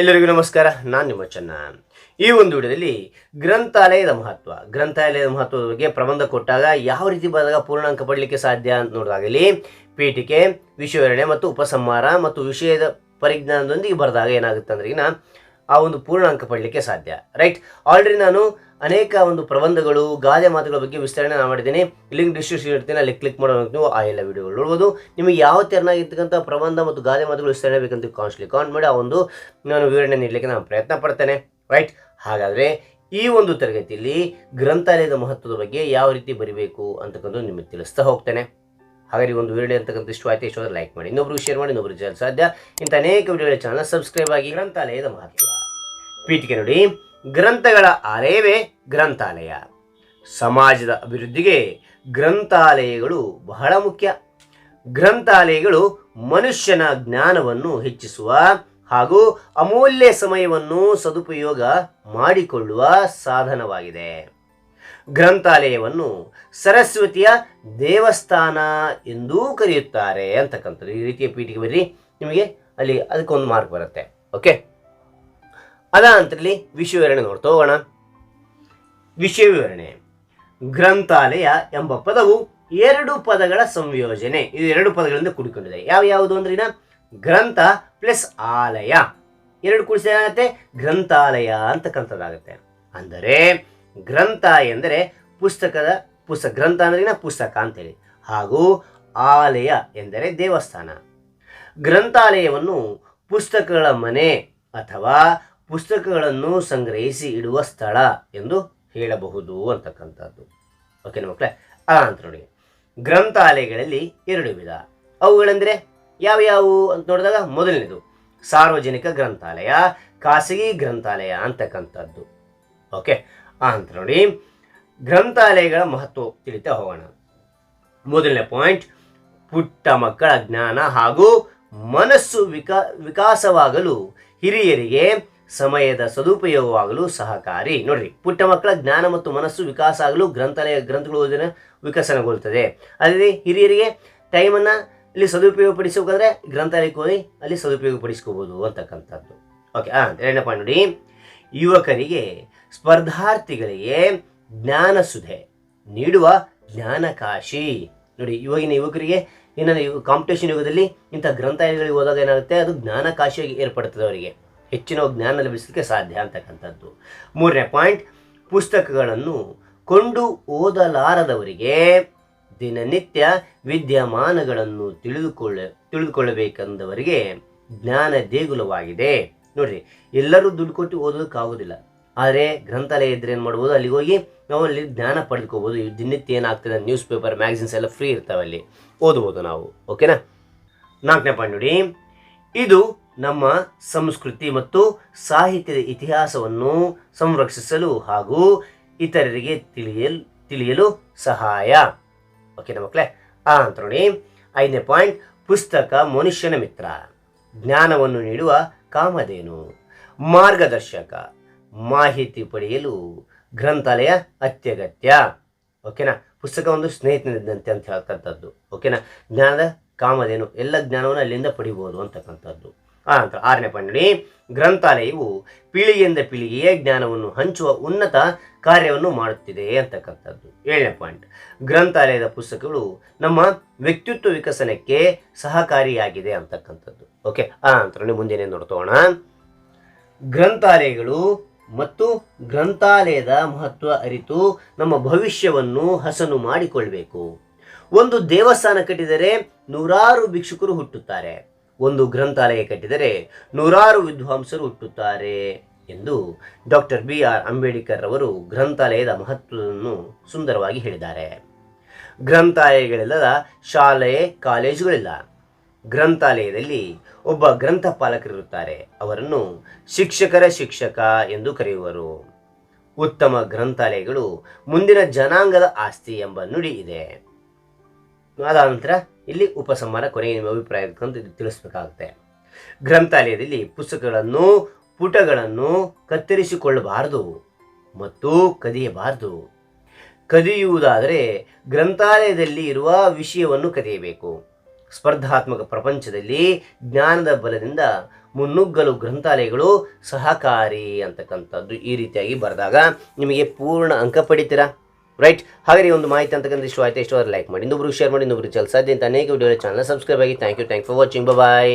ಎಲ್ಲರಿಗೂ ನಮಸ್ಕಾರ, ನಾನು ನಿಮ್ಮ ಚೆನ್ನ ಈ ಒಂದು ವಿಡಿಯೋದಲ್ಲಿ ಗ್ರಂಥಾಲಯದ ಮಹತ್ವ. ಗ್ರಂಥಾಲಯದ ಮಹತ್ವದ ಬಗ್ಗೆ ಪ್ರಬಂಧ ಕೊಟ್ಟಾಗ ಯಾವ ರೀತಿ ಬಂದಾಗ ಪೂರ್ಣಾಂಕ ಪಡಲಿಕ್ಕೆ ಸಾಧ್ಯ ಅಂತ ನೋಡಿದಾಗಲಿ, ಪೀಠಿಕೆ ವಿಶ್ವವಿರಣೆ ಮತ್ತು ಉಪಸಂಹಾರ ಮತ್ತು ವಿಷಯದ ಪರಿಜ್ಞಾನದೊಂದಿಗೆ ಬರೆದಾಗ ಏನಾಗುತ್ತೆ ಅಂದ್ರೆ ಆ ಒಂದು ಪೂರ್ಣಾಂಕ ಪಡಲಿಕ್ಕೆ ಸಾಧ್ಯ. ರೈಟ್ ಆಲ್ರೆಡಿ ನಾನು ಅನೇಕ ಒಂದು ಪ್ರಬಂಧಗಳು, ಗಾದೆ ಮಾತುಗಳ ಬಗ್ಗೆ ವಿಸ್ತರಣೆ ನಾನು ಮಾಡಿದ್ದೀನಿ. ಲಿಂಕ್ ಡಿಸ್ಕ್ರಿಪ್ಷನ್ ಇರ್ತೀನಿ ಅಲ್ಲಿ ಕ್ಲಿಕ್ ಮಾಡೋ ನೀವು ಆ ಎಲ್ಲ ವಿಡಿಯೋಗಳು ನೋಡ್ಬೋದು. ನಿಮಗೆ ಯಾವ ತೆರನಾಗಿರ್ತಕ್ಕಂಥ ಪ್ರಬಂಧ ಮತ್ತು ಗಾದೆ ಮಾತುಗಳು ವಿಸ್ತರಣೆ ಬೇಕಂತ ಕಾನ್ಸ್ಟ್ಲಿ ಕಾನ್ ಮಾಡಿ, ಆ ಒಂದು ನಾನು ವಿವರಣೆ ನೀಡಲಿಕ್ಕೆ ನಾನು ಪ್ರಯತ್ನ ಪಡ್ತೇನೆ. ರೈಟ್ ಹಾಗಾದರೆ ಈ ಒಂದು ತರಗತಿಯಲ್ಲಿ ಗ್ರಂಥಾಲಯದ ಮಹತ್ವದ ಬಗ್ಗೆ ಯಾವ ರೀತಿ ಬರಿಬೇಕು ಅಂತಕ್ಕಂಥ ನಿಮಗೆ ತಿಳಿಸ್ತಾ ಹೋಗ್ತೇನೆ. ಹಾಗಾಗಿ ಒಂದು ವಿಡಿಯೋ ಅಂತಕ್ಕಂಥ ಇಷ್ಟ ಆಯ್ತು ಇಷ್ಟ ಲೈಕ್ ಮಾಡಿ. ಇನ್ನೊಬ್ರು ಶೇರ್ ಮಾಡಿ ಇನ್ನೊಬ್ಬರು ಜಲ್ ಸಾಧ್ಯ. ಇಂಥ ಅನೇಕ ವಿಡಿಯೋಗಳ ಚಾನಲ್ ಸಬ್ಸ್ಕ್ರೈಬ್ ಆಗಿ ಗ್ರಂಥಾಲಯದ ಮಹತ್ವ. ಪೀಠಿಕೆ ನೋಡಿ. ಗ್ರಂಥಗಳ ಆಲಯವೇ ಗ್ರಂಥಾಲಯ. ಸಮಾಜದ ಅಭಿವೃದ್ಧಿಗೆ ಗ್ರಂಥಾಲಯಗಳು ಬಹಳ ಮುಖ್ಯ. ಗ್ರಂಥಾಲಯಗಳು ಮನುಷ್ಯನ ಜ್ಞಾನವನ್ನು ಹೆಚ್ಚಿಸುವ ಹಾಗೂ ಅಮೂಲ್ಯ ಸಮಯವನ್ನು ಸದುಪಯೋಗ ಮಾಡಿಕೊಳ್ಳುವ ಸಾಧನವಾಗಿದೆ. ಗ್ರಂಥಾಲಯವನ್ನು ಸರಸ್ವತಿಯ ದೇವಸ್ಥಾನ ಎಂದೂ ಕರೆಯುತ್ತಾರೆ. ಅಂತಕ್ಕಂಥದ್ದು ಈ ರೀತಿಯ ಪೀಠಿಗೆ ಬರ್ರಿ ನಿಮಗೆ ಅಲ್ಲಿ ಅದಕ್ಕೊಂದು ಮಾರ್ಕ್ ಬರುತ್ತೆ. ಓಕೆ ಅದಾನಂತರಲ್ಲಿ ವಿಷಯ ವಿವರಣೆ ನೋಡ್ತಾ ಹೋಗೋಣ ವಿಷಯ ವಿವರಣೆ ಗ್ರಂಥಾಲಯ ಎಂಬ ಪದವು ಎರಡು ಪದಗಳ ಸಂಯೋಜನೆ. ಇದು ಎರಡು ಪದಗಳಿಂದ ಕೂಡಿಕೊಂಡಿದೆ. ಯಾವ ಯಾವುದು ಅಂದ್ರಿನ ಗ್ರಂಥ ಪ್ಲಸ್ ಆಲಯ. ಎರಡು ಕೂಡಿಸಿದ ಏನಾಗುತ್ತೆ? ಗ್ರಂಥಾಲಯ ಅಂತಕ್ಕಂಥದ್ದಾಗುತ್ತೆ ಅಂದರೆ ಗ್ರಂಥ ಎಂದರೆ ಪುಸ್ತಕದ ಪುಸ್ತಕ ಗ್ರಂಥ ಅಂದ್ರೆ ಪುಸ್ತಕ ಅಂತೇಳಿ. ಹಾಗೂ ಆಲಯ ಎಂದರೆ ದೇವಸ್ಥಾನ. ಗ್ರಂಥಾಲಯವನ್ನು ಪುಸ್ತಕಗಳ ಮನೆ ಅಥವಾ ಪುಸ್ತಕಗಳನ್ನು ಸಂಗ್ರಹಿಸಿ ಇಡುವ ಸ್ಥಳ ಎಂದು ಹೇಳಬಹುದು ಅಂತಕ್ಕಂಥದ್ದು. ಓಕೆನಾ ಮಕ್ಕಳೇ ಆ ಅಂತ ನೋಡಿ. ಗ್ರಂಥಾಲಯಗಳಲ್ಲಿ ಎರಡು ವಿಧ. ಅವುಗಳೆಂದರೆ ಯಾವ್ಯಾವು ಅಂತ ನೋಡಿದಾಗ ಮೊದಲನೇದು, ಸಾರ್ವಜನಿಕ ಗ್ರಂಥಾಲಯ, ಖಾಸಗಿ ಗ್ರಂಥಾಲಯ ಅಂತಕ್ಕಂಥದ್ದು. ಓಕೆ ಅಂತ ನೋಡಿ. ಗ್ರಂಥಾಲಯಗಳ ಮಹತ್ವ ತಿಳಿತಾ ಹೋಗೋಣ. ಮೊದಲನೇ ಪಾಯಿಂಟ್ ಪುಟ್ಟ ಮಕ್ಕಳ ಜ್ಞಾನ ಹಾಗೂ ಮನಸ್ಸು ವಿಕಾ, ವಿಕಾಸವಾಗಲು ಹಿರಿಯರಿಗೆ ಸಮಯದ ಸದುಪಯೋಗವಾಗಲು ಸಹಕಾರಿ. ನೋಡ್ರಿ, ಪುಟ್ಟ ಮಕ್ಕಳ ಜ್ಞಾನ ಮತ್ತು ಮನಸ್ಸು ವಿಕಾಸ ಆಗಲು ಗ್ರಂಥಾಲಯ, ಗ್ರಂಥಗಳು ಓದಿನ ವಿಕಸನಗೊಳ್ಳುತ್ತದೆ ಅದೇ ಹಿರಿಯರಿಗೆ ಟೈಮನ್ನು ಇಲ್ಲಿ ಸದುಪಯೋಗಪಡಿಸಬೇಕಾದ್ರೆ ಗ್ರಂಥಾಲಯಕ್ಕೆ ಹೋಗಿ ಅಲ್ಲಿ ಸದುಪಯೋಗಪಡಿಸ್ಕೋಬೋದು ಅಂತಕ್ಕಂಥದ್ದು. ಓಕೆ ಹಾಂ ಎರಡನೇ ಪಾಯಿಂಟ್ ನೋಡಿ. ಯುವಕರಿಗೆ ಸ್ಪರ್ಧಾರ್ಥಿಗಳಿಗೆ ಜ್ಞಾನ ಸುಧೆ ನೀಡುವ ಜ್ಞಾನಕಾಶಿ. ನೋಡಿ, ಇವಾಗಿನ ಯುವಕರಿಗೆ ಏನಾದರೂ ಕಾಂಪಿಟೇಷನ್ ಯುಗದಲ್ಲಿ ಇಂಥ ಗ್ರಂಥಾಲಯಗಳಿಗೆ ಹೋದಾಗ ಏನಾಗುತ್ತೆ? ಅದು ಜ್ಞಾನಕಾಶಿಯಾಗಿ ಏರ್ಪಡ್ತದೆ ಅವರಿಗೆ. ಹೆಚ್ಚಿನ ಜ್ಞಾನ ಲಭಿಸಲಿಕ್ಕೆ ಸಾಧ್ಯ ಅಂತಕ್ಕಂಥದ್ದು. ಮೂರನೇ ಪಾಯಿಂಟ್, ಪುಸ್ತಕಗಳನ್ನು ಕೊಂಡು ಓದಲಾರದವರಿಗೆ ದಿನನಿತ್ಯ ವಿದ್ಯಮಾನಗಳನ್ನು ತಿಳಿದುಕೊಳ್ಳ, ತಿಳಿದುಕೊಳ್ಳಬೇಕೆಂದವರಿಗೆ ಜ್ಞಾನ ದೇಗುಲವಾಗಿದೆ. ನೋಡ್ರಿ, ಎಲ್ಲರೂ ದುಡ್ಡು ಕೊಟ್ಟು ಓದೋದಕ್ಕಾಗೋದಿಲ್ಲ. ಆದರೆ ಗ್ರಂಥಾಲಯ ಇದ್ರೆ ಏನು ಮಾಡ್ಬೋದು? ಅಲ್ಲಿಗೆ ಹೋಗಿ ನಾವು ಅಲ್ಲಿ ಜ್ಞಾನ ಪಡೆದುಕೋಬೋದು. ದಿನನಿತ್ಯ ಏನಾಗ್ತದೆ? ನ್ಯೂಸ್ ಪೇಪರ್ ಮ್ಯಾಗಝಿನ್ಸ್ ಎಲ್ಲ ಫ್ರೀ ಇರ್ತಾವೆ ಅಲ್ಲಿ ಓದ್ಬೋದು ನಾವು. ಓಕೆನಾ ನಾಲ್ಕನೇ ಪಾಯಿಂಟ್ ನೋಡಿ. ಇದು ನಮ್ಮ ಸಂಸ್ಕೃತಿ ಮತ್ತು ಸಾಹಿತ್ಯದ ಇತಿಹಾಸವನ್ನು ಸಂರಕ್ಷಿಸಲು ಹಾಗೂ ಇತರರಿಗೆ ತಿಳಿಯಲು ತಿಳಿಯಲು ಸಹಾಯ. ಓಕೆನಾ ಮಕ್ಕಳೇ ಆ ಅಂತ ನೋಡಿ ಐದನೇ ಪಾಯಿಂಟ್, ಪುಸ್ತಕ ಮನುಷ್ಯನ ಮಿತ್ರ. ಜ್ಞಾನವನ್ನು ನೀಡುವ ಕಾಮಧೇನು. ಮಾರ್ಗದರ್ಶಕ. ಮಾಹಿತಿ ಪಡೆಯಲು ಗ್ರಂಥಾಲಯ ಅತ್ಯಗತ್ಯ. ಓಕೆನಾ ಪುಸ್ತಕ ಒಂದು ಸ್ನೇಹಿತನಿದ್ದಂತೆ ಅಂತ ಹೇಳ್ತಕ್ಕಂಥದ್ದು. ಓಕೆನಾ ಜ್ಞಾನದ ಕಾಮಧೇನು. ಎಲ್ಲ ಜ್ಞಾನವನ್ನು ಅಲ್ಲಿಂದ ಪಡಿಬೋದು ಅಂತಕ್ಕಂಥದ್ದು. ಆ ನಂತರ ಆರನೇ ಪಾಯಿಂಟ್ ಗ್ರಂಥಾಲಯವು ಪೀಳಿಗೆಯಿಂದ ಪೀಳಿಗೆಯೇ ಜ್ಞಾನವನ್ನು ಹಂಚುವ ಉನ್ನತ ಕಾರ್ಯವನ್ನು ಮಾಡುತ್ತಿದೆ ಅಂತಕ್ಕಂಥದ್ದು. ಏಳನೇ ಪಾಯಿಂಟ್ ಗ್ರಂಥಾಲಯದ ಪುಸ್ತಕಗಳು ನಮ್ಮ ವ್ಯಕ್ತಿತ್ವ ವಿಕಸನಕ್ಕೆ ಸಹಕಾರಿಯಾಗಿದೆ ಅಂತಕ್ಕಂಥದ್ದು. ಓಕೆ ಆನಂತರ ಮುಂದಿನ ನೋಡ್ತೋಣ ಗ್ರಂಥಾಲಯಗಳು ಮತ್ತು ಗ್ರಂಥಾಲಯದ ಮಹತ್ವ ಅರಿತು ನಮ್ಮ ಭವಿಷ್ಯವನ್ನು ಹಸನು ಮಾಡಿಕೊಳ್ಬೇಕು. ಒಂದು ದೇವಸ್ಥಾನ ಕಟ್ಟಿದರೆ ನೂರಾರು ಭಿಕ್ಷುಕರು ಹುಟ್ಟುತ್ತಾರೆ. ಒಂದು ಗ್ರಂಥಾಲಯ ಕಟ್ಟಿದರೆ ನೂರಾರು ವಿದ್ವಾಂಸರು ಹುಟ್ಟುತ್ತಾರೆ ಎಂದು ಡಾಕ್ಟರ್ ಬಿ ಆರ್ ಅಂಬೇಡ್ಕರ್ ಅವರು ಗ್ರಂಥಾಲಯದ ಮಹತ್ವವನ್ನು ಸುಂದರವಾಗಿ ಹೇಳಿದ್ದಾರೆ. ಗ್ರಂಥಾಲಯಗಳಿಲ್ಲದ ಶಾಲೆ, ಕಾಲೇಜುಗಳಿಲ್ಲ. ಗ್ರಂಥಾಲಯದಲ್ಲಿ ಒಬ್ಬ ಗ್ರಂಥಪಾಲಕರಿರುತ್ತಾರೆ. ಅವರನ್ನು ಶಿಕ್ಷಕರ ಶಿಕ್ಷಕ ಎಂದು ಕರೆಯುವರು. ಉತ್ತಮ ಗ್ರಂಥಾಲಯಗಳು ಮುಂದಿನ ಜನಾಂಗದ ಆಸ್ತಿ ಎಂಬ ನುಡಿ ಇದೆ. ಅದಾದ ನಂತರ ಇಲ್ಲಿ ಉಪಸಂಹಾರ ಕೊನೆಗೆ ನಿಮ್ಮ ಅಭಿಪ್ರಾಯ ತಿಳಿಸ್ಬೇಕಾಗುತ್ತೆ. ಗ್ರಂಥಾಲಯದಲ್ಲಿ ಪುಸ್ತಕಗಳನ್ನು, ಪುಟಗಳನ್ನು ಕತ್ತರಿಸಿಕೊಳ್ಳಬಾರದು ಮತ್ತು ಕದಿಯಬಾರದು. ಕದಿಯುವುದಾದರೆ ಗ್ರಂಥಾಲಯದಲ್ಲಿ ಇರುವ ವಿಷಯವನ್ನು ಕದಿಯಬೇಕು. ಸ್ಪರ್ಧಾತ್ಮಕ ಪ್ರಪಂಚದಲ್ಲಿ ಜ್ಞಾನದ ಬಲದಿಂದ ಮುನ್ನುಗ್ಗಲು ಗ್ರಂಥಾಲಯಗಳು ಸಹಕಾರಿ ಅಂತಕ್ಕಂಥದ್ದು ಈ ರೀತಿಯಾಗಿ ಬರೆದಾಗ ನಿಮಗೆ ಪೂರ್ಣ ಅಂಕ ಪಡಿತೀರಾ? ರೈಟ್ ಹಾಗೆ ಒಂದು ಮಾಹಿತಿ ಅಂತಕ್ಕಂಥ ಇಷ್ಟು ಆಯ್ತು? ಇಷ್ಟು ಲೈಕ್ ಮಾಡಿ. ಇನ್ನೊಬ್ಬರು ಶೇರ್ ಮಾಡಿ ಇನ್ನೊಬ್ರು ಚಲ್ ಸಾಧ್ಯ ಅಂತ ಅನೇಕ ವಿಡಿಯೋ ಚಾನಲ್ ಸಬ್ಸ್ಕ್ರೈಬ್ ಆಗಿ. Thank you thank for watching bye